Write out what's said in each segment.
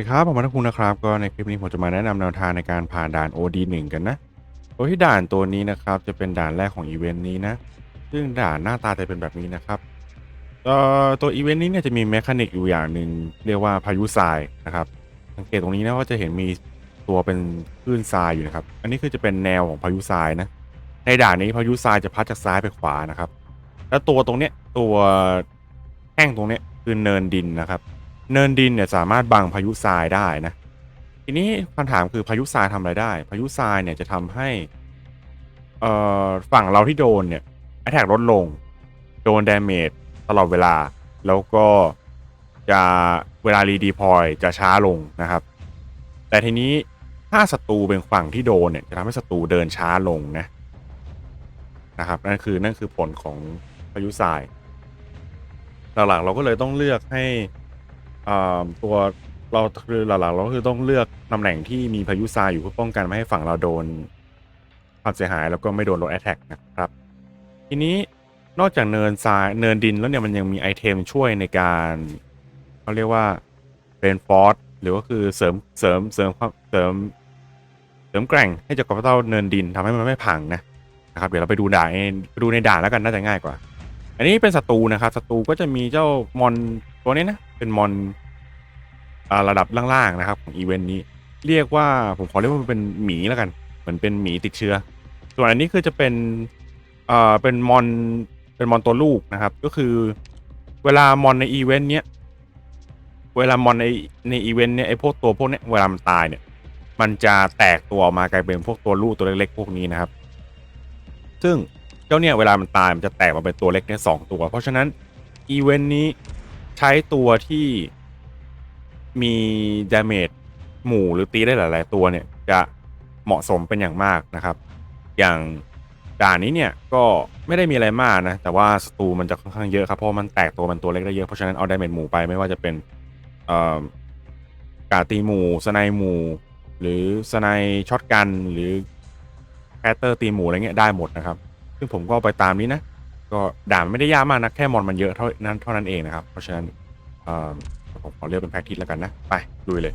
สวัสดีครับผมมาทักคุณนะครับ ก็ในคลิปนี้ผมจะมาแนะนำแนวทางในการผ่านด่าน OD1 กันนะ โดยที่ด่านตัวนี้นะครับ จะเป็นด่านแรกของอีเวนต์นี้นะ ซึ่งด่านหน้าตาจะเป็นแบบนี้นะครับตัวอีเวนต์นี้เนี่ยจะมีแมคานิกอยู่อย่างหนึ่งเรียกว่าพายุทรายนะครับ สังเกตตรงนี้นะว่าจะเห็นมีตัวเป็นคลื่นทรายอยู่นะครับ อันนี้คือจะเป็นแนวของพายุทรายนะ ในด่านนี้พายุทรายจะพัดจากซ้ายไปขวานะครับ แล้วตัวตรงเนี้ยตัวแห้งตรงเนี้ยคือเนินดินนะครับ เนินดินเนี่ยสามารถบังพายุทรายได้นะ ทีนี้คำถามคือพายุทรายทำอะไรได้ พายุทรายเนี่ยจะทำให้เอ่อฝั่งเราที่โดนเนี่ยแอตแทกลดลง โดนดาเมจตลอดเวลา แล้วก็จะเวลารีดีพอยจะช้าลงนะครับ แต่ทีนี้ถ้าศัตรูเป็นฝั่งที่โดนเนี่ยจะทำให้ศัตรูเดินช้าลงนะนะครับนั่นคือนั่นคือผลของพายุทราย หลักๆเราก็เลยต้องเลือกให้ ตัวเราคือหลักๆเราคือต้องเลือกตำแหน่งที่มีพายุทรายอยู่เพื่อป้องกันไม่ให้ฝั่งเราโดนความเสียหายแล้วก็ไม่โดนรถแอตแทกนะครับ ทีนี้นอกจากเนินทรายเนินดินแล้วเนี่ยมันยังมีไอเทมช่วยในการเขาเรียกว่าเป็นฟอร์สหรือก็คือเสริมเสริมเสริมความเสริมเสริมแกร่งให้จากกระเต้าเนินดินทำให้มันไม่พังนะนะครับ เดี๋ยวเราไปดูด่านไปดูในด่านแล้วกันน่าจะง่ายกว่า อันนี้เป็นศัตรูนะครับศัตรูก็จะมีเจ้ามอนตัวนี้นะ เป็นมอนอระดับล่างๆนะครับ ของอีเวนต์นี้ เรียกว่าผมขอเรียกว่ามันเป็นหมีแล้วกัน เหมือนเป็นหมีติดเชื้อ ส่วนอันนี้คือจะเป็นเอ่อเป็นมอนเป็นมอนตัวลูกนะครับ ก็คือเวลามอนในอีเวนต์เนี้ยเวลามอนในในอีเวนต์เนี้ยไอพวกตัวพวกเนี้ยเวลามันตายเนี่ยมันจะแตกตัวออกมากลายเป็นพวกตัวลูกตัวเล็กๆพวกนี้นะครับ ซึ่ง เจ้าเนี่ยเวลามันตายมันจะแตกมาเป็นตัวเล็กเนี่ยสองตัว เพราะฉะนั้นอีเวนต์นี้ใช้ตัวที่มีดาเมจหมู่หรือตีได้หลาย ๆ ตัวเนี่ยจะเหมาะสมเป็นอย่างมากนะครับ อย่างด่านนี้เนี่ยก็ไม่ได้มีอะไรมากนะ แต่ว่าศัตรูมันจะค่อนข้างเยอะครับ เพราะมันแตกตัวมันตัวเล็กได้เยอะ เพราะฉะนั้นเอาดาเมจหมู่ไปไม่ว่าจะเป็นกาตีหมู่สไนหมู่ หรือสไนช็อตกันหรือแคตเตอร์ตีหมู่อะไรเงี้ยได้หมดนะครับ ซึ่งผมก็ไปตามนี้นะ ก็ด่านไม่ได้ยากมากนะแค่มอนมันเยอะเท่านั้นเท่านั้นเองนะครับ เพราะฉะนั้นผมขอเลือกเป็นแพ็กทิสแล้วกันนะ ไปลุยเลย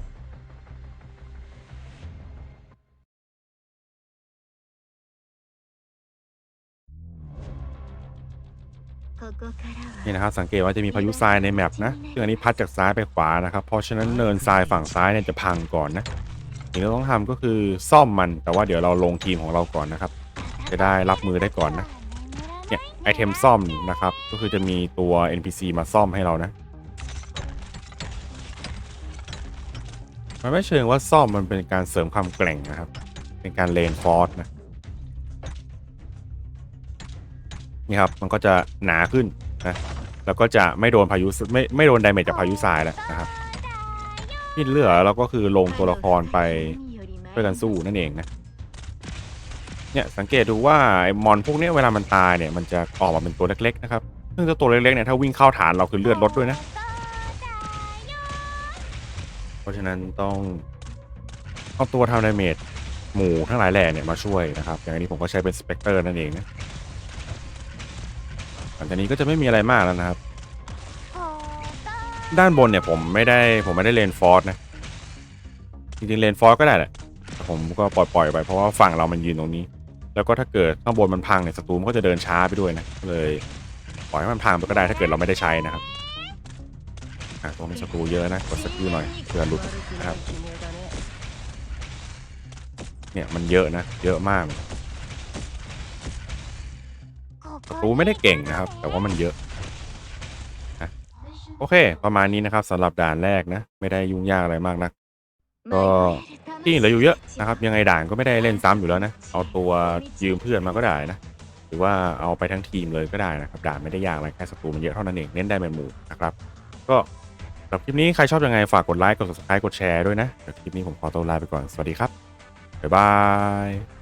นี่นะครับสังเกตว่าจะมีพายุทรายในแมปนะซึ่งอันนี้พัดจากซ้ายไปขวานะครับ เพราะฉะนั้นเนินทรายฝั่งซ้ายเนี่ยจะพังก่อนนะสิ่งที่เราต้องทำก็คือซ่อมมันแต่ว่าเดี๋ยวเราลงทีมของเราก่อนนะครับ จะได้รับมือได้ก่อนนะ เนี่ยไอเทมซ่อมนะครับ ก็คือจะมีตัว NPC มาซ่อมให้เรานะ มันไม่เชิงว่าซ่อมมันเป็นการเสริมความแกร่งนะครับ เป็นการเลนฟอร์สนะ นี่ครับ มันก็จะหนาขึ้นนะ แล้วก็จะไม่โดนพายุไม่ไม่โดนไดเมจจากพายุทรายแล้วนะครับที่เหลือเราก็คือลงตัวละครไปเพื่อกันสู้นั่นเองนะ เนี่ยสังเกตดูว่าไอ้มอนพวกเนี้ยเวลามันตายเนี่ยมันจะออกมาเป็นตัวเล็กๆนะครับซึ่งเจ้าตัวเล็กๆเนี่ยถ้าวิ่งเข้าฐานเราคือเลือดลดด้วยนะ เพราะฉะนั้นต้องเอาตัวทำดาเมจหมู่ทั้งหลายแหล่เนี่ยมาช่วยนะครับ อย่างนี้ผมก็ใช้เป็นสเปกเตอร์นั่นเองนะหลังจากนี้ก็จะไม่มีอะไรมากแล้วนะครับ ด้านบนเนี่ยผมไม่ได้ผมไม่ได้เลนฟอร์สนะจริงๆเลนฟอร์สก็ได้แหละแต่ผมก็ปล่อยๆไปเพราะว่าฝั่งเรามันยืนตรงนี้ แล้วก็ถ้าเกิดข้างบนมันพังเนี่ยศัตรูมันก็จะเดินช้าไปด้วยนะก็เลยปล่อยให้มันพังไปก็ได้ถ้าเกิดเราไม่ได้ใช้นะครับอะตรงนี้ศัตรูเยอะนะกดสกิลหน่อยเพื่อหลุดนะครับ เนี่ยมันเยอะนะ เยอะมากศัตรูไม่ได้เก่งนะครับ แต่ว่ามันเยอะนะโอเค ประมาณนี้นะครับสำหรับด่านแรกนะ ไม่ได้ยุ่งยากอะไรมากนะก็ ที่เหลืออยู่เยอะนะครับยังไงด่านก็ไม่ได้เล่นซ้ำอยู่แล้วนะเอาตัวยืมเพื่อนมาก็ได้นะหรือว่าเอาไปทั้งทีมเลยก็ได้นะครับด่านไม่ได้ยากอะไรแค่ศัตรูมันเยอะเท่านั้นเองเน้นได้เป็นหมู่นะครับ ก็สำหรับคลิปนี้ใครชอบยังไงฝากกดไลค์กด subscribe กดแชร์ด้วยนะคลิปนี้ผมขอตัวลาไปก่อนสวัสดีครับบ๊ายบาย